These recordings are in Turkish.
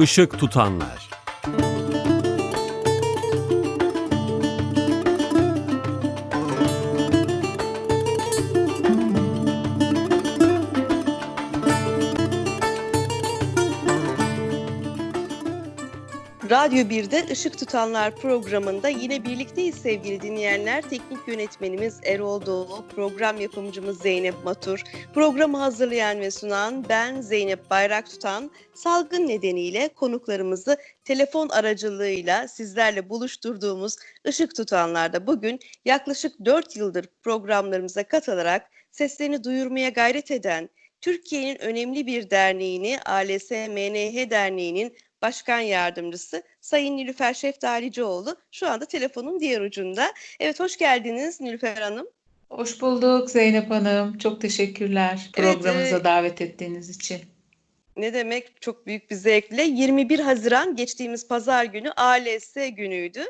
Işık tutanlar. Radyo 1'de Işık Tutanlar programında yine birlikteyiz sevgili dinleyenler. Teknik yönetmenimiz Erol Doğu, program yapımcımız Zeynep Matur, programı hazırlayan ve sunan ben Zeynep Bayrak Tutan. Salgın nedeniyle konuklarımızı telefon aracılığıyla sizlerle buluşturduğumuz Işık Tutanlar'da bugün yaklaşık 4 yıldır programlarımıza katılarak seslerini duyurmaya gayret eden Türkiye'nin önemli bir derneğini ALS MNH Derneği'nin Başkan Yardımcısı Sayın Nilüfer Şeftalicioğlu şu anda telefonun diğer ucunda. Evet hoş geldiniz Nilüfer Hanım. Hoş bulduk Zeynep Hanım. Çok teşekkürler Evet, programımıza e, davet ettiğiniz için. Ne demek çok büyük bir zevkle 21 Haziran geçtiğimiz pazar günü ALS günüydü.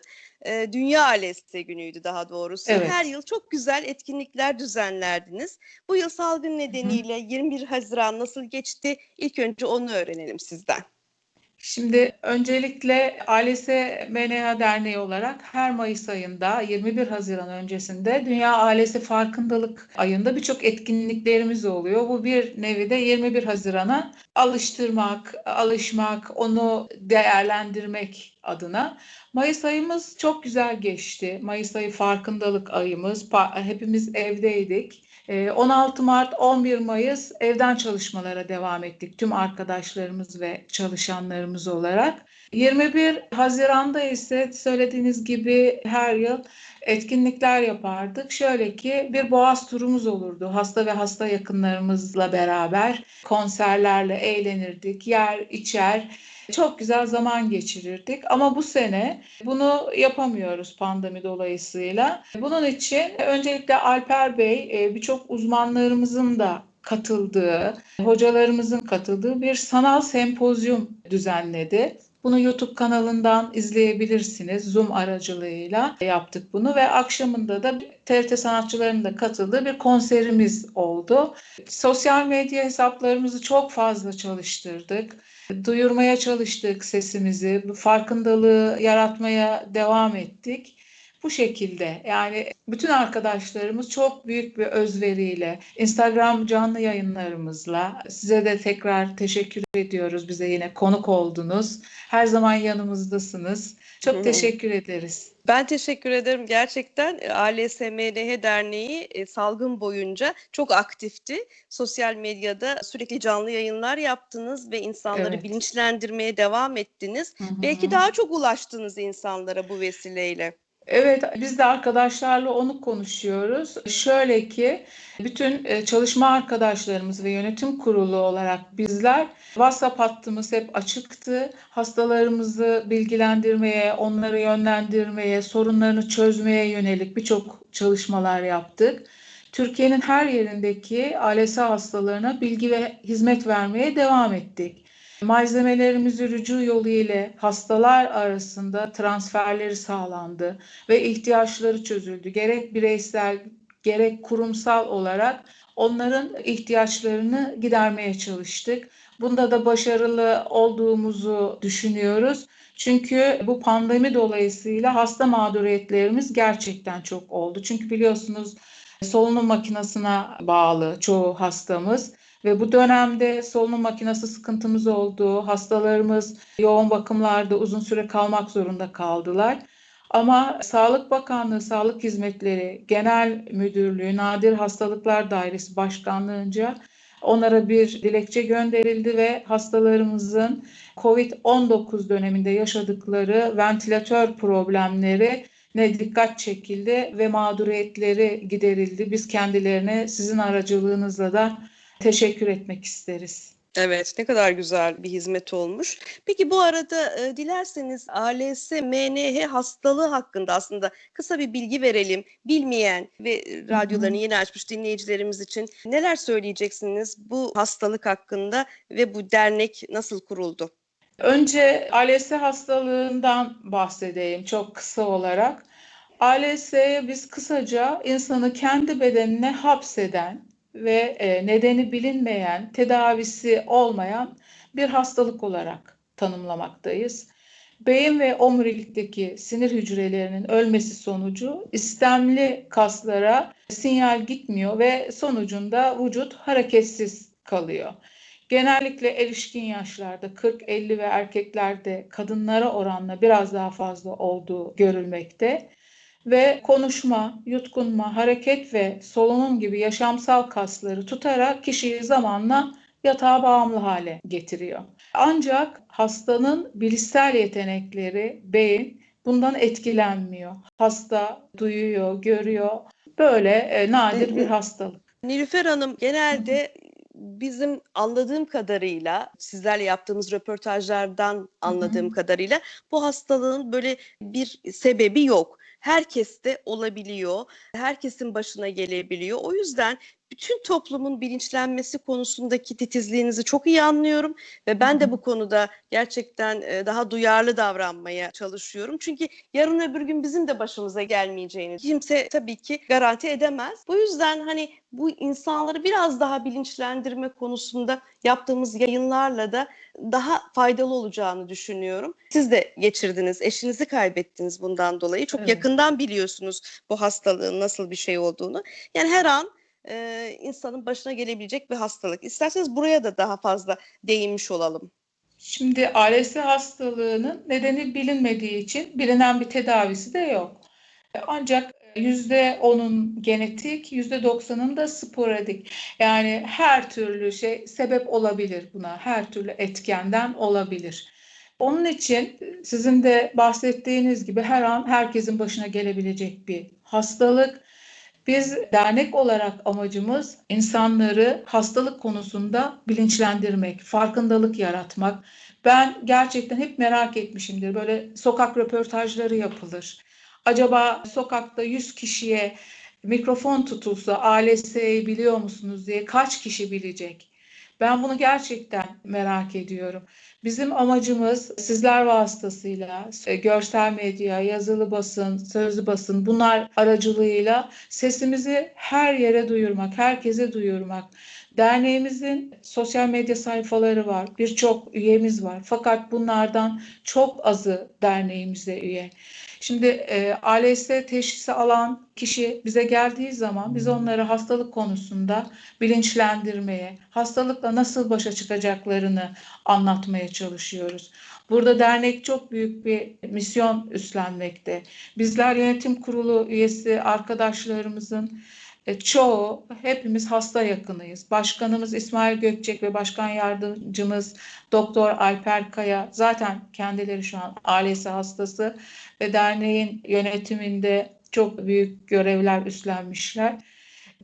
Ee, Dünya ALS günüydü daha doğrusu. Evet. Her yıl çok güzel etkinlikler düzenlerdiniz. Bu yıl salgın nedeniyle 21 Haziran nasıl geçti? İlk önce onu öğrenelim sizden. Şimdi öncelikle ALS MNH Derneği olarak her Mayıs ayında 21 Haziran öncesinde Dünya ALS Farkındalık ayında birçok etkinliklerimiz oluyor. Bu bir nevi de 21 Haziran'a alıştırmak, alışmak, onu değerlendirmek adına. Mayıs ayımız çok güzel geçti. Mayıs ayı farkındalık ayımız. Hepimiz evdeydik. Ee, 16 Mart 11 Mayıs evden çalışmalara devam ettik tüm arkadaşlarımız ve çalışanlarımız olarak. 21 Haziran'da ise söylediğiniz gibi her yıl etkinlikler yapardık. Şöyle ki bir boğaz turumuz olurdu. Hasta ve hasta yakınlarımızla beraber konserlerle eğlenirdik. Yer, içer, çok güzel zaman geçirirdik. Ama bu sene bunu yapamıyoruz pandemi dolayısıyla. Bunun için öncelikle Alper Bey e, birçok uzmanlarımızın da katıldığı, hocalarımızın katıldığı bir sanal sempozyum düzenledi. Bunu YouTube kanalından izleyebilirsiniz. Zoom aracılığıyla yaptık bunu ve akşamında da TRT sanatçılarının da katıldığı bir konserimiz oldu. Sosyal medya hesaplarımızı çok fazla çalıştırdık. Duyurmaya çalıştık sesimizi, farkındalığı yaratmaya devam ettik. Bu şekilde yani bütün arkadaşlarımız çok büyük bir özveriyle Instagram canlı yayınlarımızla size de tekrar teşekkür ediyoruz. Bize yine konuk oldunuz. Her zaman yanımızdasınız. Çok hı. teşekkür ederiz. Ben teşekkür ederim. Gerçekten e, ALS MNH Derneği e, salgın boyunca çok aktifti. Sosyal medyada sürekli canlı yayınlar yaptınız ve insanları Evet. bilinçlendirmeye devam ettiniz. Hı hı. Belki daha çok ulaştınız insanlara bu vesileyle. Evet, biz de arkadaşlarla onu konuşuyoruz. Şöyle ki, bütün e, çalışma arkadaşlarımız ve yönetim kurulu olarak bizler WhatsApp hattımız hep açıktı. Hastalarımızı bilgilendirmeye, onları yönlendirmeye, sorunlarını çözmeye yönelik birçok çalışmalar yaptık. Türkiye'nin her yerindeki ALS hastalarına bilgi ve hizmet vermeye devam ettik. Malzemelerimiz rücu yolu ile hastalar arasında transferleri sağlandı ve ihtiyaçları çözüldü. Gerek bireysel gerek kurumsal olarak onların ihtiyaçlarını gidermeye çalıştık. Bunda da başarılı olduğumuzu düşünüyoruz. Çünkü bu pandemi dolayısıyla hasta mağduriyetlerimiz gerçekten çok oldu. Çünkü biliyorsunuz solunum makinesine bağlı çoğu hastamız. Ve bu dönemde solunum makinesi sıkıntımız oldu. Hastalarımız yoğun bakımlarda uzun süre kalmak zorunda kaldılar. Ama Sağlık Bakanlığı Sağlık Hizmetleri Genel Müdürlüğü Nadir Hastalıklar Dairesi Başkanlığı'nca onlara bir dilekçe gönderildi ve hastalarımızın COVID-19 döneminde yaşadıkları ventilatör problemleri ne dikkat çekildi ve mağduriyetleri giderildi. Biz kendilerine sizin aracılığınızla da teşekkür etmek isteriz. Evet, ne kadar güzel bir hizmet olmuş. Peki bu arada e, dilerseniz ALS, MNH hastalığı hakkında aslında kısa bir bilgi verelim. Bilmeyen ve radyolarını yeni açmış dinleyicilerimiz için neler söyleyeceksiniz bu hastalık hakkında ve bu dernek nasıl kuruldu? Önce ALS hastalığından bahsedeyim çok kısa olarak. ALS'ye biz kısaca insanı kendi bedenine hapseden ve e, nedeni bilinmeyen, tedavisi olmayan bir hastalık olarak tanımlamaktayız. Beyin ve omurilikteki sinir hücrelerinin ölmesi sonucu istemli kaslara sinyal gitmiyor ve sonucunda vücut hareketsiz kalıyor. Genellikle erişkin yaşlarda 40-50 ve erkeklerde kadınlara oranla biraz daha fazla olduğu görülmekte ve konuşma, yutkunma, hareket ve solunum gibi yaşamsal kasları tutarak kişiyi zamanla yatağa bağımlı hale getiriyor. Ancak hastanın bilişsel yetenekleri, beyin bundan etkilenmiyor. Hasta duyuyor, görüyor. Böyle e, nadir bir hastalık. Nilüfer Hanım genelde bizim anladığım kadarıyla sizlerle yaptığımız röportajlardan anladığım Hı hı. kadarıyla bu hastalığın böyle bir sebebi yok. Herkeste olabiliyor. Herkesin başına gelebiliyor. O yüzden bütün toplumun bilinçlenmesi konusundaki titizliğinizi çok iyi anlıyorum ve ben de bu konuda gerçekten e, daha duyarlı davranmaya çalışıyorum. Çünkü yarın öbür gün bizim de başımıza gelmeyeceğini kimse tabii ki garanti edemez. Bu yüzden hani bu insanları biraz daha bilinçlendirme konusunda yaptığımız yayınlarla da daha faydalı olacağını düşünüyorum. Siz de geçirdiniz, eşinizi kaybettiniz bundan dolayı. Çok Evet. yakından biliyorsunuz bu hastalığın nasıl bir şey olduğunu. Yani her an e, insanın başına gelebilecek bir hastalık. İsterseniz buraya da daha fazla değinmiş olalım. Şimdi ALS hastalığının nedeni bilinmediği için bilinen bir tedavisi de yok. Ancak %10'un genetik, %90'ın da sporadik. Yani her türlü şey sebep olabilir buna. Her türlü etkenden olabilir. Onun için sizin de bahsettiğiniz gibi her an herkesin başına gelebilecek bir hastalık. Biz dernek olarak amacımız insanları hastalık konusunda bilinçlendirmek, farkındalık yaratmak. Ben gerçekten hep merak etmişimdir. Böyle sokak röportajları yapılır. Acaba sokakta 100 kişiye mikrofon tutulsa ALS'yi biliyor musunuz diye kaç kişi bilecek? Ben bunu gerçekten merak ediyorum. Bizim amacımız sizler vasıtasıyla e, görsel medya, yazılı basın, sözlü basın bunlar aracılığıyla sesimizi her yere duyurmak, herkese duyurmak. Derneğimizin sosyal medya sayfaları var, birçok üyemiz var. Fakat bunlardan çok azı derneğimize üye. Şimdi e, ALS teşhisi alan kişi bize geldiği zaman biz onları hastalık konusunda bilinçlendirmeye, hastalıkla nasıl başa çıkacaklarını anlatmaya çalışıyoruz. Burada dernek çok büyük bir misyon üstlenmekte. Bizler yönetim kurulu üyesi arkadaşlarımızın e, çoğu hepimiz hasta yakınıyız. Başkanımız İsmail Gökçek ve başkan yardımcımız Doktor Alper Kaya zaten kendileri şu an ALS hastası ve derneğin yönetiminde çok büyük görevler üstlenmişler.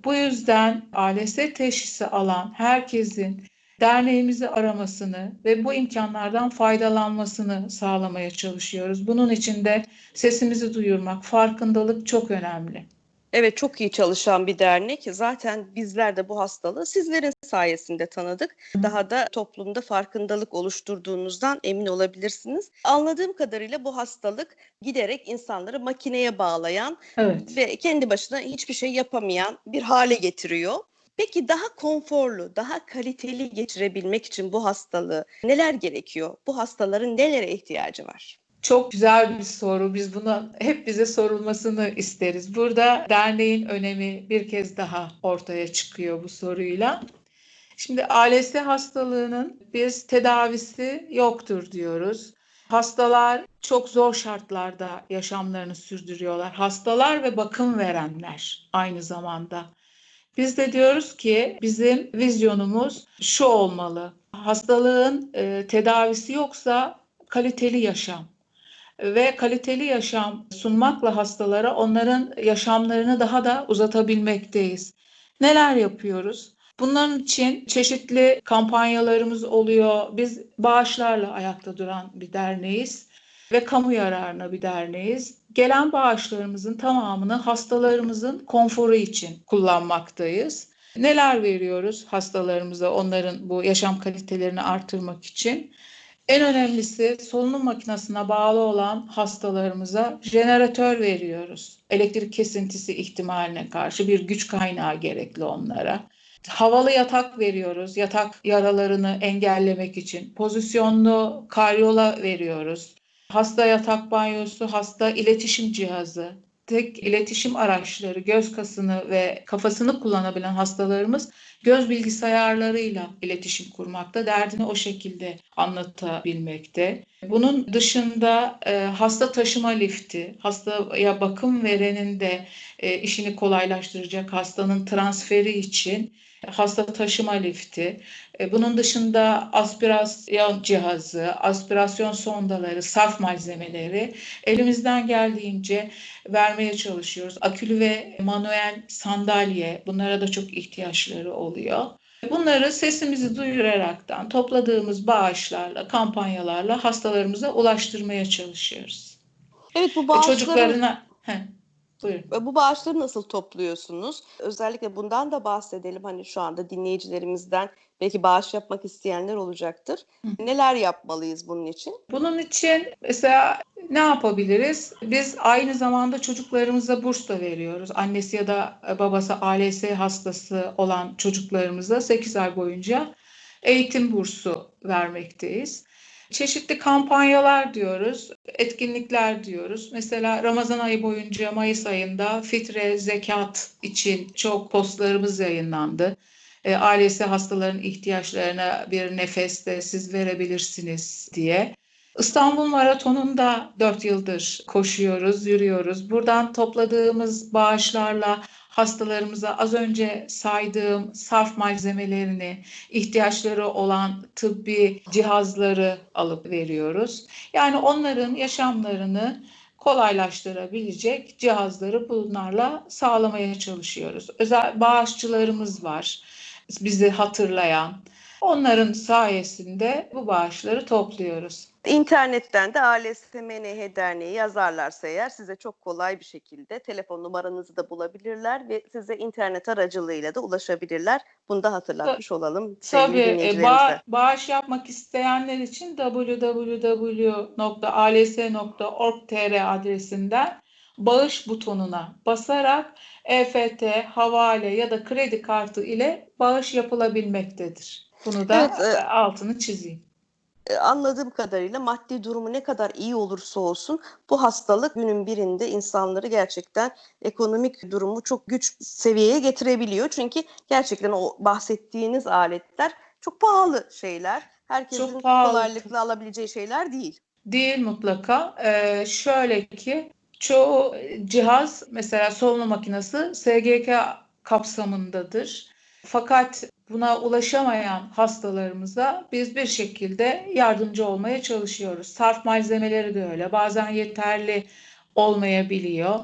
Bu yüzden ALS teşhisi alan herkesin derneğimizi aramasını ve bu imkanlardan faydalanmasını sağlamaya çalışıyoruz. Bunun için de sesimizi duyurmak, farkındalık çok önemli. Evet çok iyi çalışan bir dernek. Zaten bizler de bu hastalığı sizlerin sayesinde tanıdık. Daha da toplumda farkındalık oluşturduğunuzdan emin olabilirsiniz. Anladığım kadarıyla bu hastalık giderek insanları makineye bağlayan Evet. ve kendi başına hiçbir şey yapamayan bir hale getiriyor. Peki daha konforlu, daha kaliteli geçirebilmek için bu hastalığı neler gerekiyor? Bu hastaların nelere ihtiyacı var? Çok güzel bir soru. Biz bunu hep bize sorulmasını isteriz. Burada derneğin önemi bir kez daha ortaya çıkıyor bu soruyla. Şimdi ALS hastalığının biz tedavisi yoktur diyoruz. Hastalar çok zor şartlarda yaşamlarını sürdürüyorlar. Hastalar ve bakım verenler aynı zamanda. Biz de diyoruz ki bizim vizyonumuz şu olmalı. Hastalığın e, tedavisi yoksa kaliteli yaşam ve kaliteli yaşam sunmakla hastalara onların yaşamlarını daha da uzatabilmekteyiz. Neler yapıyoruz? Bunların için çeşitli kampanyalarımız oluyor. Biz bağışlarla ayakta duran bir derneğiz ve kamu yararına bir derneğiz. Gelen bağışlarımızın tamamını hastalarımızın konforu için kullanmaktayız. Neler veriyoruz hastalarımıza onların bu yaşam kalitelerini artırmak için? En önemlisi solunum makinesine bağlı olan hastalarımıza jeneratör veriyoruz. Elektrik kesintisi ihtimaline karşı bir güç kaynağı gerekli onlara. Havalı yatak veriyoruz. Yatak yaralarını engellemek için. Pozisyonlu karyola veriyoruz. Hasta yatak banyosu, hasta iletişim cihazı, tek iletişim araçları, göz kasını ve kafasını kullanabilen hastalarımız göz bilgisayarlarıyla iletişim kurmakta, derdini o şekilde anlatabilmekte. Bunun dışında e, hasta taşıma lifti, hastaya bakım verenin de e, işini kolaylaştıracak hastanın transferi için hasta taşıma lifti. E, bunun dışında aspirasyon cihazı, aspirasyon sondaları, sarf malzemeleri elimizden geldiğince vermeye çalışıyoruz. Akülü ve manuel sandalye bunlara da çok ihtiyaçları oluyor. Bunları sesimizi duyuraraktan topladığımız bağışlarla, kampanyalarla hastalarımıza ulaştırmaya çalışıyoruz. Evet bu Ve bağışları, çocuklarına... Heh, buyurun. bu bağışları nasıl topluyorsunuz? Özellikle bundan da bahsedelim. Hani şu anda dinleyicilerimizden belki bağış yapmak isteyenler olacaktır. Hı. Neler yapmalıyız bunun için? Bunun için mesela ne yapabiliriz? Biz aynı zamanda çocuklarımıza burs da veriyoruz. Annesi ya da babası ALS hastası olan çocuklarımıza 8 ay boyunca eğitim bursu vermekteyiz. Çeşitli kampanyalar diyoruz, etkinlikler diyoruz. Mesela Ramazan ayı boyunca Mayıs ayında fitre, zekat için çok postlarımız yayınlandı. E, ALS hastaların ihtiyaçlarına bir nefeste siz verebilirsiniz diye. İstanbul Maratonu'nda 4 yıldır koşuyoruz, yürüyoruz. Buradan topladığımız bağışlarla hastalarımıza az önce saydığım sarf malzemelerini, ihtiyaçları olan tıbbi cihazları alıp veriyoruz. Yani onların yaşamlarını kolaylaştırabilecek cihazları bunlarla sağlamaya çalışıyoruz. Özel bağışçılarımız var bizi hatırlayan. Onların sayesinde bu bağışları topluyoruz. İnternetten de ALS MNH Derneği yazarlarsa eğer size çok kolay bir şekilde telefon numaranızı da bulabilirler ve size internet aracılığıyla da ulaşabilirler. Bunu da hatırlatmış olalım sevgili Tabii e, ba- bağış yapmak isteyenler için www.als.org.tr adresinden bağış butonuna basarak EFT, havale ya da kredi kartı ile bağış yapılabilmektedir. Bunu da Evet, e, e, altını çizeyim. E, anladığım kadarıyla maddi durumu ne kadar iyi olursa olsun bu hastalık günün birinde insanları gerçekten ekonomik durumu çok güç seviyeye getirebiliyor. Çünkü gerçekten o bahsettiğiniz aletler çok pahalı şeyler. Herkesin Çok pahalı. kolaylıkla alabileceği şeyler değil. Değil mutlaka. Ee, şöyle ki çoğu cihaz mesela solunum makinesi SGK kapsamındadır. Fakat buna ulaşamayan hastalarımıza biz bir şekilde yardımcı olmaya çalışıyoruz. Sarf malzemeleri de öyle. Bazen yeterli olmayabiliyor.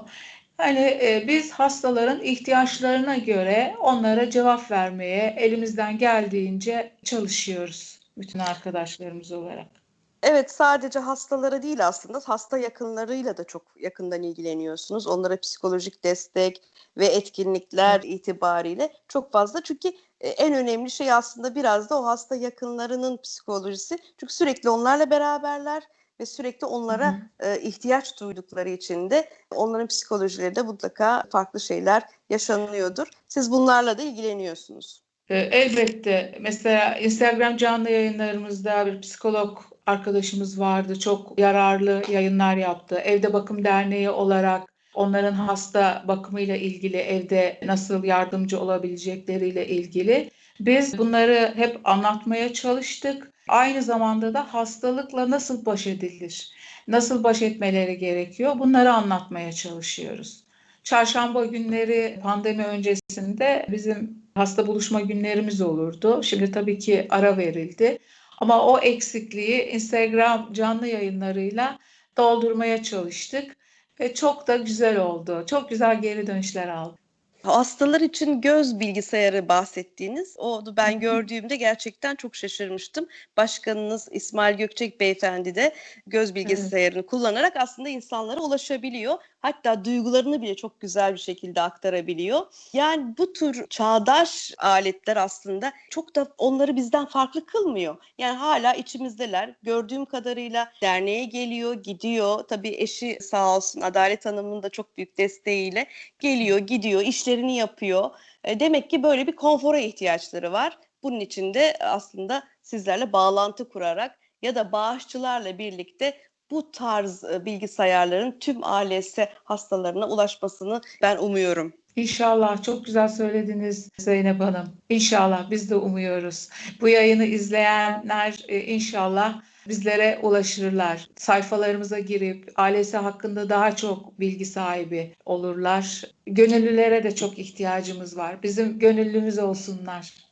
Hani e, biz hastaların ihtiyaçlarına göre onlara cevap vermeye elimizden geldiğince çalışıyoruz bütün arkadaşlarımız olarak. Evet sadece hastalara değil aslında hasta yakınlarıyla da çok yakından ilgileniyorsunuz. Onlara psikolojik destek ve etkinlikler itibariyle çok fazla. Çünkü e, en önemli şey aslında biraz da o hasta yakınlarının psikolojisi. Çünkü sürekli onlarla beraberler ve sürekli onlara e, ihtiyaç duydukları için de onların psikolojileri de mutlaka farklı şeyler yaşanıyordur. Siz bunlarla da ilgileniyorsunuz. E, Elbette mesela Instagram canlı yayınlarımızda bir psikolog arkadaşımız vardı. Çok yararlı yayınlar yaptı. Evde Bakım Derneği olarak onların hasta bakımıyla ilgili evde nasıl yardımcı olabilecekleriyle ilgili biz bunları hep anlatmaya çalıştık. Aynı zamanda da hastalıkla nasıl baş edilir? Nasıl baş etmeleri gerekiyor? Bunları anlatmaya çalışıyoruz. Çarşamba günleri pandemi öncesinde bizim hasta buluşma günlerimiz olurdu. Şimdi tabii ki ara verildi. Ama o eksikliği Instagram canlı yayınlarıyla doldurmaya çalıştık ve çok da güzel oldu. Çok güzel geri dönüşler aldık. Hastalar için göz bilgisayarı bahsettiğiniz, onu ben gördüğümde gerçekten çok şaşırmıştım. Başkanınız İsmail Gökçek Beyefendi de göz bilgisayarını kullanarak aslında insanlara ulaşabiliyor. Hatta duygularını bile çok güzel bir şekilde aktarabiliyor. Yani bu tür çağdaş aletler aslında çok da onları bizden farklı kılmıyor. Yani hala içimizdeler. Gördüğüm kadarıyla derneğe geliyor, gidiyor. Tabii eşi sağ olsun Adalet Hanım'ın da çok büyük desteğiyle geliyor, gidiyor, işleri işlerini yapıyor. E, demek ki böyle bir konfora ihtiyaçları var. Bunun için de aslında sizlerle bağlantı kurarak ya da bağışçılarla birlikte bu tarz e, bilgisayarların tüm ALS hastalarına ulaşmasını ben umuyorum. İnşallah çok güzel söylediniz Zeynep Hanım. İnşallah biz de umuyoruz. Bu yayını izleyenler e, inşallah bizlere ulaşırlar. Sayfalarımıza girip ALS hakkında daha çok bilgi sahibi olurlar. Gönüllülere de çok ihtiyacımız var. Bizim gönüllümüz olsunlar.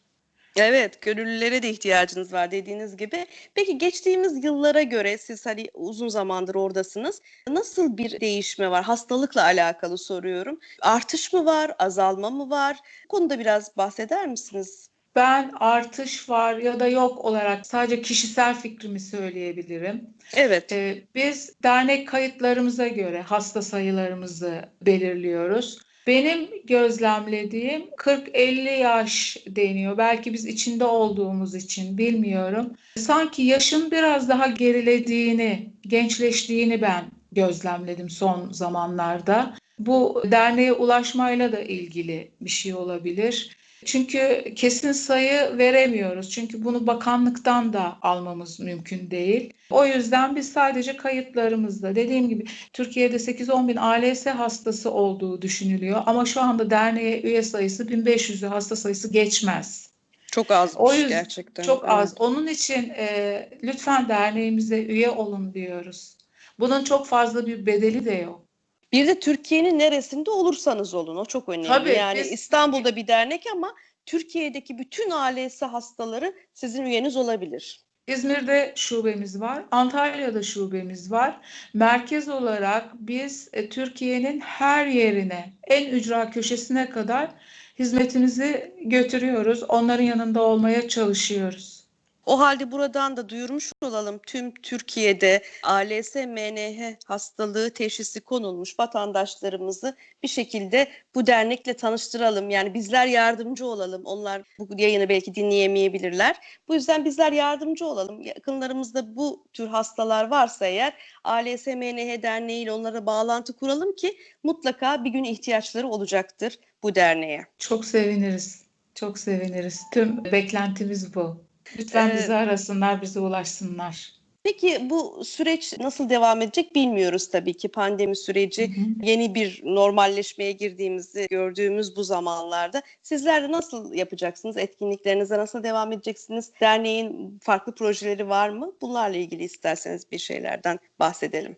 Evet, gönüllülere de ihtiyacınız var dediğiniz gibi. Peki geçtiğimiz yıllara göre siz hani uzun zamandır oradasınız. Nasıl bir değişme var? Hastalıkla alakalı soruyorum. Artış mı var, azalma mı var? Bu konuda biraz bahseder misiniz? Ben artış var ya da yok olarak sadece kişisel fikrimi söyleyebilirim. Evet. Ee, biz dernek kayıtlarımıza göre hasta sayılarımızı belirliyoruz. Benim gözlemlediğim 40-50 yaş deniyor. Belki biz içinde olduğumuz için bilmiyorum. Sanki yaşın biraz daha gerilediğini, gençleştiğini ben gözlemledim son zamanlarda. Bu derneğe ulaşmayla da ilgili bir şey olabilir. Çünkü kesin sayı veremiyoruz. Çünkü bunu bakanlıktan da almamız mümkün değil. O yüzden biz sadece kayıtlarımızda dediğim gibi Türkiye'de 8-10 bin ALS hastası olduğu düşünülüyor. Ama şu anda derneğe üye sayısı 1500'ü hasta sayısı geçmez. Çok azmış O yüzden gerçekten. Çok Evet. az. Onun için e, lütfen derneğimize üye olun diyoruz. Bunun çok fazla bir bedeli de yok. Bir de Türkiye'nin neresinde olursanız olun. O çok önemli. Tabii, yani biz- İstanbul'da bir dernek ama Türkiye'deki bütün ALS hastaları sizin üyeniz olabilir. İzmir'de şubemiz var, Antalya'da şubemiz var. Merkez olarak biz e, Türkiye'nin her yerine, en ücra köşesine kadar hizmetimizi götürüyoruz. Onların yanında olmaya çalışıyoruz. O halde buradan da duyurmuş olalım tüm Türkiye'de ALS MNH hastalığı teşhisi konulmuş vatandaşlarımızı bir şekilde bu dernekle tanıştıralım. Yani bizler yardımcı olalım. Onlar bu yayını belki dinleyemeyebilirler. Bu yüzden bizler yardımcı olalım. Yakınlarımızda bu tür hastalar varsa eğer ALS MNH Derneği ile onlara bağlantı kuralım ki mutlaka bir gün ihtiyaçları olacaktır bu derneğe. Çok seviniriz. Çok seviniriz. Tüm beklentimiz bu. Lütfen bizi arasınlar, bize ulaşsınlar. Peki bu süreç nasıl devam edecek bilmiyoruz tabii ki pandemi süreci. Hı hı. yeni bir normalleşmeye girdiğimizi gördüğümüz bu zamanlarda sizler de nasıl yapacaksınız? Etkinliklerinize nasıl devam edeceksiniz? Derneğin farklı projeleri var mı? Bunlarla ilgili isterseniz bir şeylerden bahsedelim.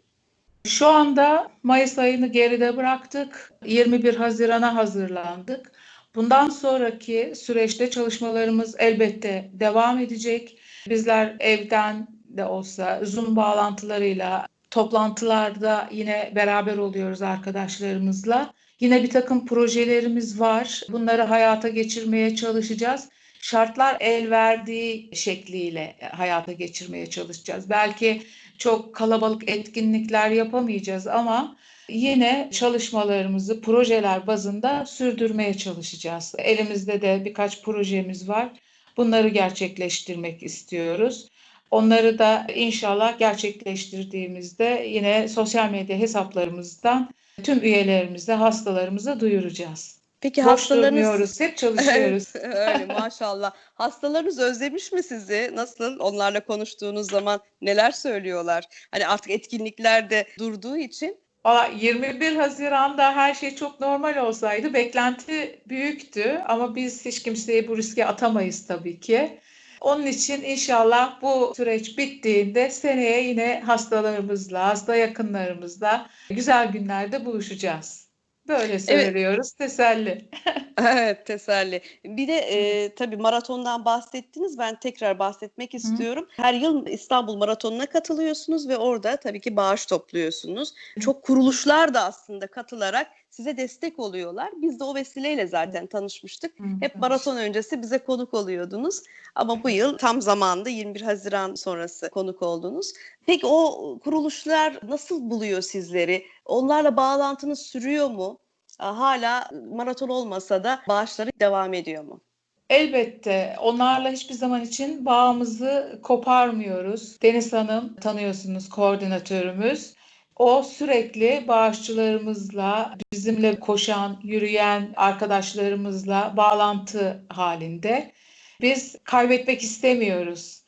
Şu anda Mayıs ayını geride bıraktık. 21 Haziran'a hazırlandık. Bundan sonraki süreçte çalışmalarımız elbette devam edecek. Bizler evden de olsa Zoom bağlantılarıyla toplantılarda yine beraber oluyoruz arkadaşlarımızla. Yine bir takım projelerimiz var. Bunları hayata geçirmeye çalışacağız. Şartlar el verdiği şekliyle hayata geçirmeye çalışacağız. Belki çok kalabalık etkinlikler yapamayacağız ama yine çalışmalarımızı projeler bazında sürdürmeye çalışacağız. Elimizde de birkaç projemiz var. Bunları gerçekleştirmek istiyoruz. Onları da inşallah gerçekleştirdiğimizde yine sosyal medya hesaplarımızdan tüm üyelerimize, hastalarımıza duyuracağız. Peki Boş hastalarınız durmuyoruz, hep çalışıyoruz. Öyle maşallah. Hastalarınız özlemiş mi sizi? Nasıl? Onlarla konuştuğunuz zaman neler söylüyorlar? Hani artık etkinlikler de durduğu için Valla 21 Haziran'da her şey çok normal olsaydı beklenti büyüktü ama biz hiç kimseyi bu riske atamayız tabii ki. Onun için inşallah bu süreç bittiğinde seneye yine hastalarımızla, hasta yakınlarımızla güzel günlerde buluşacağız. Böyle söylüyoruz, teselli. Evet teselli. Bir de e, tabii maratondan bahsettiniz. Ben tekrar bahsetmek istiyorum. Her yıl İstanbul Maratonu'na katılıyorsunuz ve orada tabii ki bağış topluyorsunuz. Çok kuruluşlar da aslında katılarak size destek oluyorlar. Biz de o vesileyle zaten tanışmıştık. Hep maraton öncesi bize konuk oluyordunuz. Ama bu yıl tam zamanda 21 Haziran sonrası konuk oldunuz. Peki o kuruluşlar nasıl buluyor sizleri? Onlarla bağlantınız sürüyor mu? Hala maraton olmasa da bağışları devam ediyor mu? Elbette onlarla hiçbir zaman için bağımızı koparmıyoruz. Deniz Hanım tanıyorsunuz koordinatörümüz. O sürekli bağışçılarımızla, bizimle koşan, yürüyen arkadaşlarımızla bağlantı halinde. Biz kaybetmek istemiyoruz.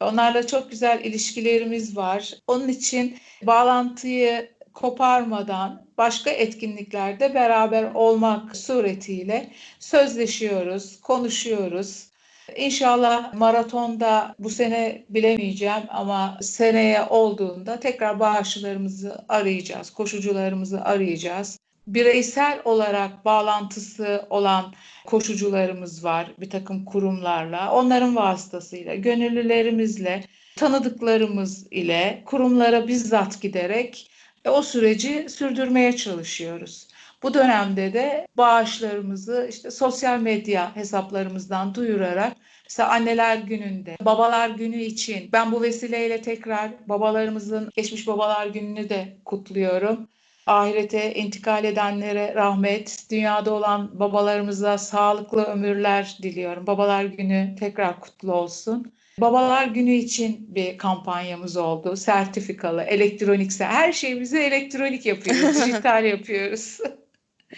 Onlarla çok güzel ilişkilerimiz var. Onun için bağlantıyı koparmadan başka etkinliklerde beraber olmak suretiyle sözleşiyoruz, konuşuyoruz. İnşallah maratonda bu sene bilemeyeceğim ama seneye olduğunda tekrar bağışçılarımızı arayacağız, koşucularımızı arayacağız. Bireysel olarak bağlantısı olan koşucularımız var bir takım kurumlarla, onların vasıtasıyla, gönüllülerimizle, tanıdıklarımız ile kurumlara bizzat giderek e, o süreci sürdürmeye çalışıyoruz. Bu dönemde de bağışlarımızı işte sosyal medya hesaplarımızdan duyurarak mesela anneler gününde, babalar günü için ben bu vesileyle tekrar babalarımızın geçmiş babalar gününü de kutluyorum. Ahirete intikal edenlere rahmet, dünyada olan babalarımıza sağlıklı ömürler diliyorum. Babalar günü tekrar kutlu olsun. Babalar Günü için bir kampanyamız oldu. Sertifikalı, elektronik, her şeyimizi elektronik yapıyoruz, dijital yapıyoruz.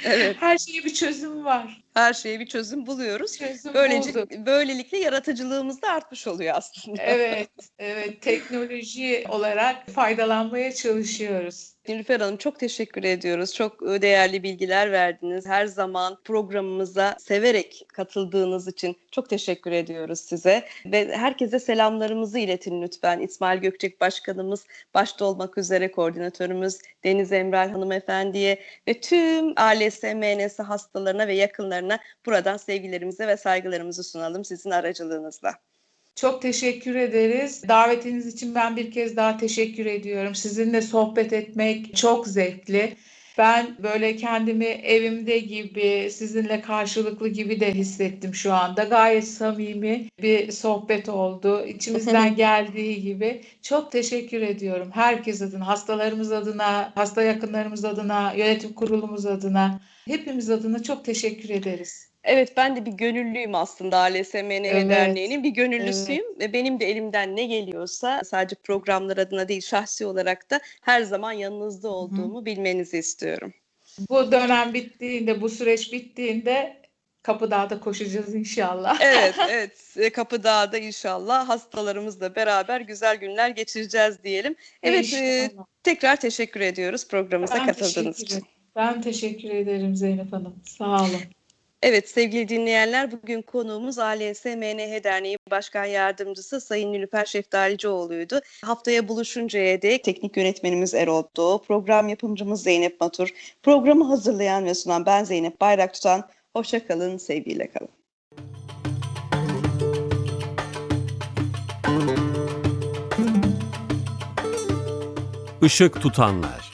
Evet. Her şeye bir çözüm var. Her şeye bir çözüm buluyoruz. Çözüm Böylece bulduk. böylelikle yaratıcılığımız da artmış oluyor aslında. Evet, evet teknoloji olarak faydalanmaya çalışıyoruz. Nilüfer Hanım çok teşekkür ediyoruz. Çok e, değerli bilgiler verdiniz. Her zaman programımıza severek katıldığınız için çok teşekkür ediyoruz size. Ve herkese selamlarımızı iletin lütfen. İsmail Gökçek Başkanımız başta olmak üzere koordinatörümüz Deniz Emral Hanımefendi'ye ve tüm ALS, MNS hastalarına ve yakınlarına buradan sevgilerimizi ve saygılarımızı sunalım sizin aracılığınızla. Çok teşekkür ederiz. Davetiniz için ben bir kez daha teşekkür ediyorum. Sizinle sohbet etmek çok zevkli. Ben böyle kendimi evimde gibi, sizinle karşılıklı gibi de hissettim şu anda. Gayet samimi bir sohbet oldu. İçimizden geldiği gibi. Çok teşekkür ediyorum. Herkes adına, hastalarımız adına, hasta yakınlarımız adına, yönetim kurulumuz adına, hepimiz adına çok teşekkür ederiz. Evet ben de bir gönüllüyüm aslında ALSMN Evet, Derneği'nin bir gönüllüsüyüm ve benim de elimden ne geliyorsa sadece programlar adına değil şahsi olarak da her zaman yanınızda olduğumu bilmenizi istiyorum. Bu dönem bittiğinde, bu süreç bittiğinde Kapıdağ'da koşacağız inşallah. Evet evet e, Kapıdağ'da inşallah hastalarımızla beraber güzel günler geçireceğiz diyelim. Evet e, tekrar teşekkür ediyoruz programımıza Ben katıldığınız için. Ben teşekkür ederim Zeynep Hanım. Sağ olun. Evet sevgili dinleyenler bugün konuğumuz ALS MNH Derneği Başkan Yardımcısı Sayın Nilüfer Şeftalicioğlu'ydu. Haftaya buluşuncaya dek teknik yönetmenimiz Erol Doğu, program yapımcımız Zeynep Matur, programı hazırlayan ve sunan ben Zeynep Bayrak Tutan. Hoşça sevgiyle kalın. Işık tutanlar